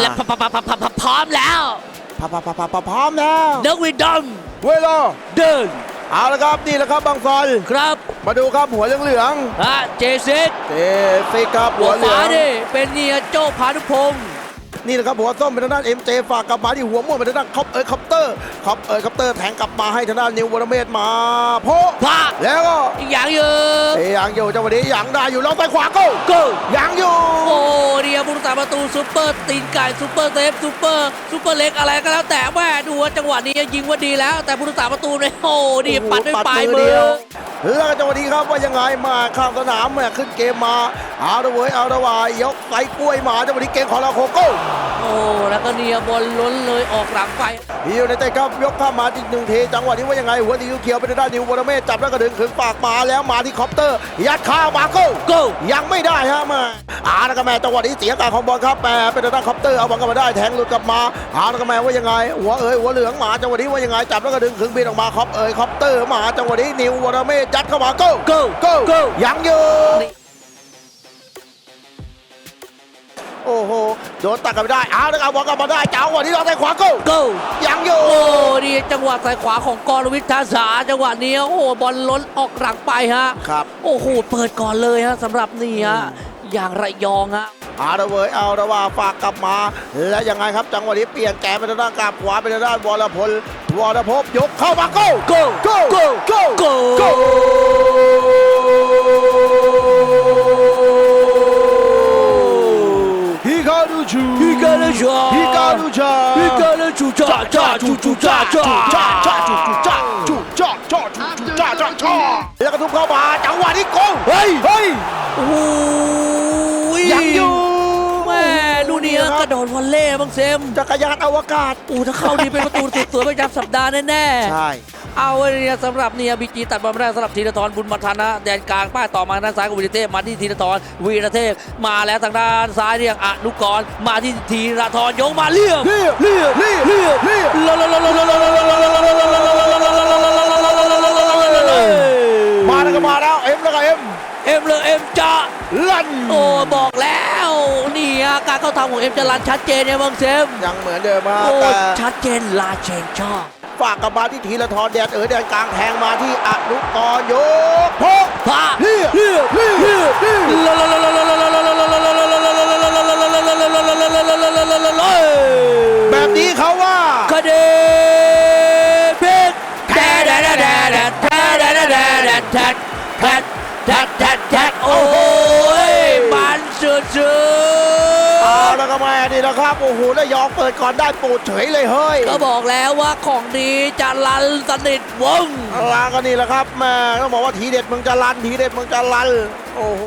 และพพร้อมแล้วพพพพพร้อมแล้วเดวิดดอมเวลาเดินเอาละครับนี่แหละครับบางซอนครับ มาดูครับหัวเหลืองฮะเจสิกเจสิกครับหัวเหลืองเป็นเนียโจ้พานุพงศ์นี่ละครับหัวส้มเป็นทางด้านเอ็มเจฝากกลับมาที่หัวม่วงเป็นทางด้านคอปเอ๋ยคอปเตอร์คอปเอ๋ยคอปเตอร์แทงกลับมาให้ทางด้านนิววรเมธมาโพพะแล้วก็อย่างอยู่อย่างอยู่จังหวะนี้อย่างได้อยู่ล็อกไปขวาโก้โก้อย่างอยู่โอ้าประตูซูเปอร์ตีนไก่ซูเปอร์เซฟซูเปอร์ซูเปอร์เล็กอะไรก็แล้วแต่แม่ดูว่าจังหวะนี้ยิงว่าดีแล้ว แต่ผู้รักษาประตูเนี่ยโอ้ดีปัดด้วยปลายมือ แล้วจังหวะนี้ครับว่ายังไงมาข้ามสนามแม่ขึ้นเกมมาอาละเว้ยอาละวายยกใส่กล้วยหมาจังหวะนี้เกมของเราโคโก้โอ้แล้วก็เนียบอลล้นเลยออกหลังไปฮิวในเตะครับยกข้ามมาอีกหนึ่งเทจังหวะนี้ว่ายังไงหัวสีเขียวไป็นด้านนิววอร์เมจับแล้วก็ดึงขึงปากมาแล้วมาที่คอปเตอร์ ยัดข้ามาโก้โก้ยังไม่ได้ฮะมาอาร์กแม่จังหวะนี้เสียการของบอลครับแปรเป็นด้านคอปเตอร์เอาบอลกลับมาได้แทงหลุดกลับมาอาร์กแมว่ายังไง หัวเอ๋ยหัวเหลืองหมาจังหวะนี้ว่ายังไงจับแล้วก็ดึงขึงบินออกมาคอปเอ๋ยคอปเตอร์มาจังหวะนี้นิววอร์เมยัดเข้ามาโก้โก้โก้ยังอยู่โอ้โหโดนตัดกันไม่ได้เอาแล้ครับบอลกับมาได้เจ้าวันนี้เราใส่ขวาโก้โก้ยังอยู่โอ้ดีจังหวะใส่ขวาของกรวิทยาสาจังหวะนี้โอ้โหบอลล้นออกหลังไปฮะครับโอ้โหเปิดก่อนเลยฮะสำหรับนี่ฮะอย่างไรยองฮะอาระเวยเอาระว่าฝากกลับมา และยังไงครับจังหวะนี้เปลี่ยนแกเป็นด้านกลาบขวาเป็นด้านวอลพลวอลภพยกเข้ามาโก้โก้โก้โก้ 路主，一个人主，一个路主，一个人主炸炸主主炸炸炸炸主主炸主炸炸主主炸炸炸แล้วก็ทุบเข้ามาจังหวะนี้โกงเฮ้ยเฮ้ยโอ้ยยังอยู่แม่ลูกนี้กระโดดวอลเล่บ้างเซมจักรยานอวกาศอู้ถ้าเข้าดีเป็นประตูสุดสวยประจำสัปดาห์แน่ๆใช่ เอาเนี่ยสำหรับเนี่ยบีจีตัดบอลแรกสำหรับธีรทรบุญมาทันนะแดนกลางป้ายต่อมาทางซ้ายของวีรเทพมาที่ธีรทรวีรเทพมาแล้วทางด้านซ้ายเรียกอนุกรมาที่ธีรทรยกมาเลี้ยงเลี้ยงเลี่ยมเลี้ยงเลี้ยงมาแล้วก็มาแล้วเอ็มแล้วก็เอ็มเอ็มเลยเอ็มจะลั่นโอ้บอกแล้ว นี่อาการเข้าทำของเอ็มจรันชัดเจนไงบังเซมยังเหมือนเดิมมาโอ้แต่ชัดเจนลาเชนชอบฝากกลับมาที่ธีรทรแดดเออแดนกลางแทงมาที่อนุกรยกพกพาเลี้ยเลี้ยเลี้ยเลี้ยแบบนี้เขาว่าคดีพลิกแดดแดดแดดแดดแดดแดด เอาๆแล้วก็แม่นี่นะครับ โอ้โหแล้วยอมเปิดก่อนได้ปูดเฉยเลยเฮ้ยก็บอกแล้วว่าของดีจะลันสนิทวงลาก็นี่แหละครับแม่ต้องบอกว่าทีเด็ดมึงจะลันทีเด็ดมึงจะลันโอ้โห